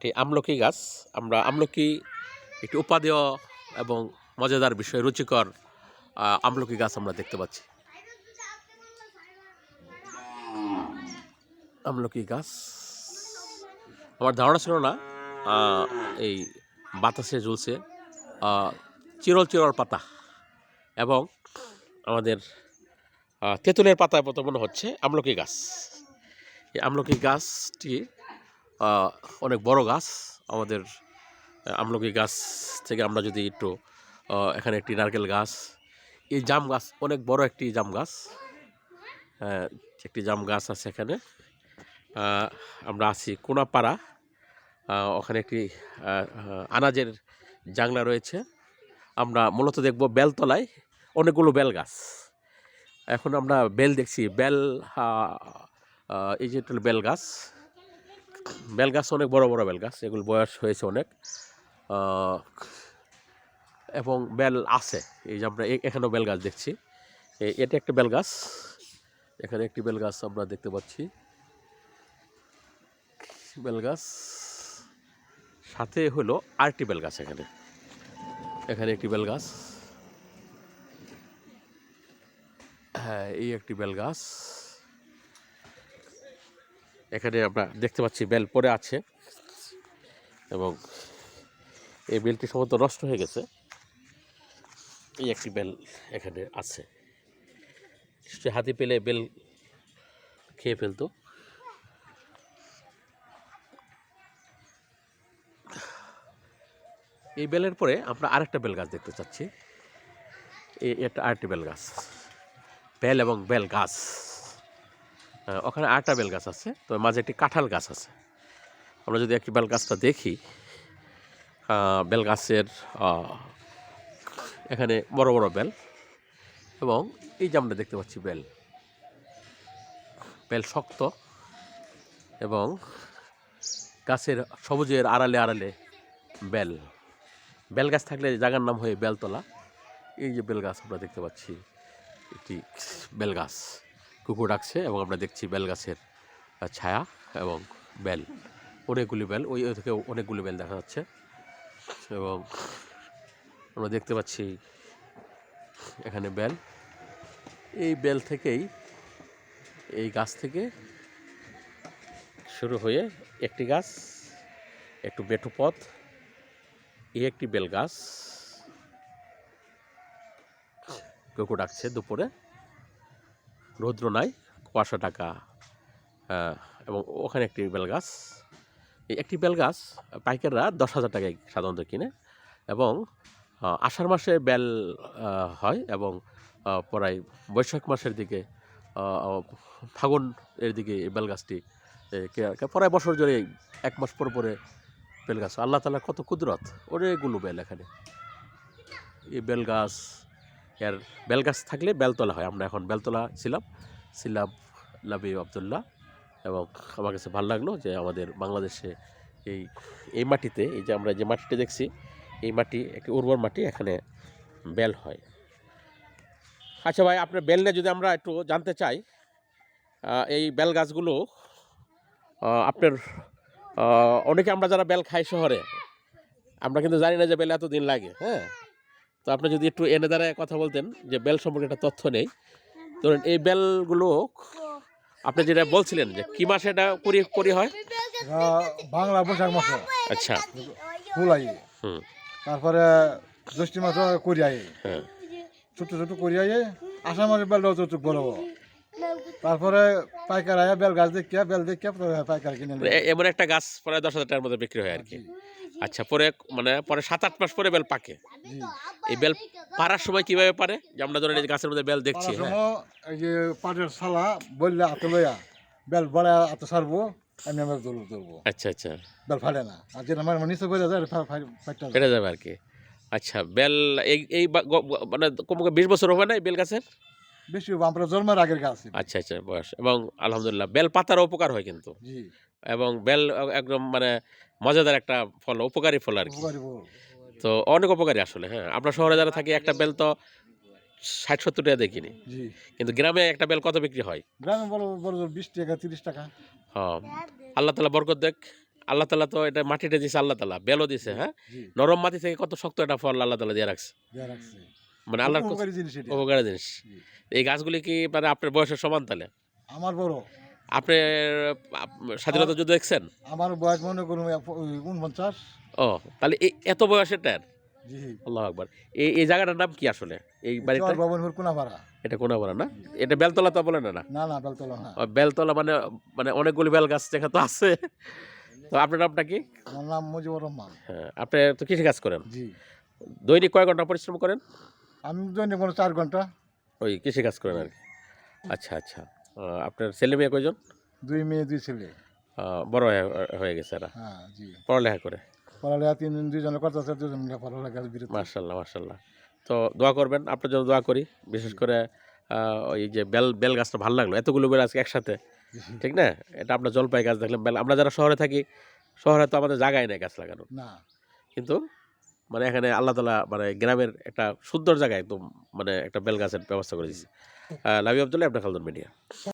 এটি আমলকি গাছ। আমরা আমলকি একটি উপাদেয় এবং মজাদার বিষয়, রুচিকর আমলকি গাছ আমরা দেখতে পাচ্ছি। আমলকি গাছ। আমার ধারণা ছিল না এই বাতাসে ঝুলছে চিরল চিরল পাতা এবং আমাদের তেঁতুলের পাতার মতো মনে হচ্ছে আমলকি গাছ। এই আমলকি গাছটি অনেক বড় গাছ। আমাদের আমলকি গাছ থেকে আমরা যদি একটু এখানে একটি নারকেল গাছ এই জাম গাছ অনেক বড় একটি জাম গাছ। আহ, একটি জাম গাছ আছে এখানে। আমরা আছি কোনাপাড়া। ওখানে একটি আনাজের জাংলা রয়েছে। আমরা মূলত দেখব বেলতলায় অনেকগুলো বেল গাছ। এখন আমরা বেল দেখছি। বেল এই যে বেল গাছ। বেল গাছ অনেক বড় বড় বেল গাছ এগুলো বয়স হয়েছে অনেক। এবং বেল আছে, এই যে আমরা এখানেও বেল গাছ দেখছি এটা একটা বেল গাছ এখানে একটি বেল গাছ আমরা দেখতে পাচ্ছি। বেল গাছ সাথে হলো আরেকটি বেল গাছ এখানে। এখানে একটি বেল গাছ হ্যাঁ এই একটি বেল গাছ এখানে আমরা দেখতে পাচ্ছি বেল পড়ে আছে এবং এই বেলটি সম্ভবত নষ্ট হয়ে গেছে। এই একটি বেল এখানে আছে। সে হাতি পেলে বেল খেয়ে ফেলতো। এই বেলের পরে আমরা আরেকটা বেল গাছ দেখতে চাচ্ছি। এই এটা আরেকটি বেল গাছ। বেল এবং বেল গাছ। ওখানে আরেকটা বেল গাছ আছে, তো মাঝে একটি কাঁঠাল গাছ আছে। আমরা যদি একটি বেল গাছটা দেখি বেল গাছের এখানে বড় বড় বেল এবং এই যে আমরা দেখতে পাচ্ছি বেল। বেল শক্ত এবং গাছের সবুজের আড়ালে আড়ালে বেল। বেল গাছ থাকলে জায়গার নাম হয়ে বেলতলা, এই যে বেল গাছ আমরা দেখতে পাচ্ছি একটি বেল গাছ। কুকুর ডাকছে এবং আমরা দেখছি বেল গাছের ছায়া এবং বেল, অনেকগুলি বেল, ওই থেকে অনেকগুলি বেল দেখা যাচ্ছে এবং আমরা দেখতে পাচ্ছি এখানে বেল। এই বেল থেকেই এই গাছ থেকে শুরু হয়ে একটি গাছ, একটু বেটু পথ, এই একটি বেল গাছ কুকুর ডাকছে দুপুরে। রৌদ্র নাই কুয়াশা টাকা এবং ওখানে একটি বেল গাছ। এই একটি বেল গাছ পাইকাররা দশ হাজার টাকায় সাধারণত কিনে এবং আষাঢ় মাসে বেল হয় এবং প্রায় বৈশাখ মাসের দিকে ফাগুন এর দিকে এই বেল গাছটি এ, কে- কে- প্রায় বছর জুড়ে এক মাস পর পরে বেল গাছ। আল্লাহ তালা কত কুদরত অনেকগুলো বেল এখানে। এই বেল গাছ এর বেল গাছ থাকলে বেলতলা হয়। আমরা এখন বেলতলা ছিলাম। ছিলাম লাবি আবদুল্লাহ এবং আমার কাছে ভালো লাগল যে আমাদের বাংলাদেশে এই এই মাটিতে, এই যে আমরা যে মাটিটা দেখছি, এই মাটি একটি উর্বর মাটি এখানে বেল হয়। আচ্ছা ভাই, আপনার বেল নিয়ে যদি আমরা একটু জানতে চাই এই বেল গাছগুলো আপনার অনেকে আমরা যারা বেল খাই শহরে, আমরা কিন্তু জানি না যে বেল এত দিন লাগে হ্যাঁ? তো আপনি যদি একটু এনে দাঁড়ায় কথা বলতেন যে বেল সম্পর্কে একটা তথ্য নেই। ধরুন এই বেলগুলো আপনি যেটা বলছিলেন যে কি মাসে এটা করি করি হয়? বাংলা বৈশাখ মাসে। আচ্ছা। ফুল আই হুম। তারপরে জ্যৈষ্ঠ মাসে করি আই হ্যাঁ। ছোট ছোট করি আই আষাঢ় মাসে বেল। ছোট বড়। তারপরে পাইকার আয়া বেল গাছ দেখিয়া বেল দেখিয়া পাইকার কিনে মানে এমন একটা গাছ প্রায় দশ হাজার টাকার মধ্যে বিক্রি হয় আর কি। আচ্ছা পরে মানে পরে সাত আট মাস পরে বেল পাকে। এই বেল পারার সময় কীভাবে পারে? যে আমরা ধরেন এই গাছের মধ্যে বেল দেখছি হ্যাঁ। সময় এই যে পাটের সালা বললে হাতে লইয়া বেল বড়া হাতে সারবো আমি আমার দৌড় ধরবো। আচ্ছা আচ্ছা। বেল ফাটে না। আর যেটা আমার নিচে করে যায় কেটে যাবে আর কি। আচ্ছা বেল এই এই মানে কমপক্ষে বিশ বছর হবে না এই বেল গাছের? বেশি আমরা জন্মের আগের গাছ আচ্ছা আচ্ছা বয়স। এবং আলহামদুলিল্লাহ বেল পাতার উপকার হয় কিন্তু। জি। এবং বেল একদম মানে মজাদার একটা ফল উপকারী ফল আর কি। তো অনেক উপকারী আসলে হ্যাঁ। আমরা শহরে যারা থাকি একটা বেল তো ষাট সত্তর টাকা দেখিনি কিন্তু গ্রামে একটা বেল কত বিক্রি হয়? গ্রামে বড় বড় বিশ টাকা তিরিশ টাকা। হ্যাঁ। আল্লাহ তালা বরকত দেখ। আল্লাহ তালা তো এটা মাটিটা দিছে আল্লাহ তালা বেলও দিছে হ্যাঁ? নরম মাটি থেকে কত শক্ত একটা ফল আল্লাহ তালা দিয়ে রাখছে। মানে আল্লাহর উপকারী জিনিস। এই গাছগুলি কি মানে আপনার বয়সের সমান তাহলে? আমার বড়। আপনি স্বাধীনতা যুদ্ধ দেখছেন? আমার বয়স মনে করুন উনপঞ্চাশ। ও তাহলে এত বয়সের জি। আল্লাহ আকবার। এই এই জায়গাটার নাম কি আসলে? এই বাড়িটা চর ভবনপুর কোনাপাড়া। এটা কোনা বলা না? এটা বেলতলা তো বলে না না? না না বেলতলা না। বেলতলা মানে মানে অনেকগুলি বেল গাছ দেখা তো আছে। তো আপনার নামটা কি? আমার নাম মুজিবুর রহমান। হ্যাঁ আপনি তো কৃষি কাজ করেন? জি। দৈনিক কয় ঘণ্টা পরিশ্রম করেন? আমি দৈনিক কোনো চার ঘণ্টা। ওই কৃষি কাজ করেন আর কি। আচ্ছা আচ্ছা। আপনার ছেলে মেয়ে কয়জন? দুই মেয়ে দুই ছেলে। বড় হয়ে গেছে এরা। হ্যাঁ জি। পড়ালেখা করে? পড়ালেখা তিন দুইজনে করতেছে দুজন মিলে পড়ালেখা বিরতি। মার্শাল্লাহ মার্শাল্লাহ তো দোয়া করবেন আপনার জন্য দোয়া করি। বিশেষ করে ওই যে বেল বেল গাছটা ভালো লাগল এতগুলো বেল আজকে একসাথে। ঠিক না? এটা আপনার জলপাই গাছ দেখলাম বেল। আমরা যারা শহরে থাকি শহরে তো আমাদের জায়গায় নেই গাছ লাগানো না। কিন্তু মানে এখানে আল্লাহ তালা মানে গ্রামের একটা সুন্দর জায়গায় একদম মানে একটা বেল গাছের ব্যবস্থা করে দিচ্ছে লাভি আবদুল্লাহ আপনার খালদন মিডিয়া।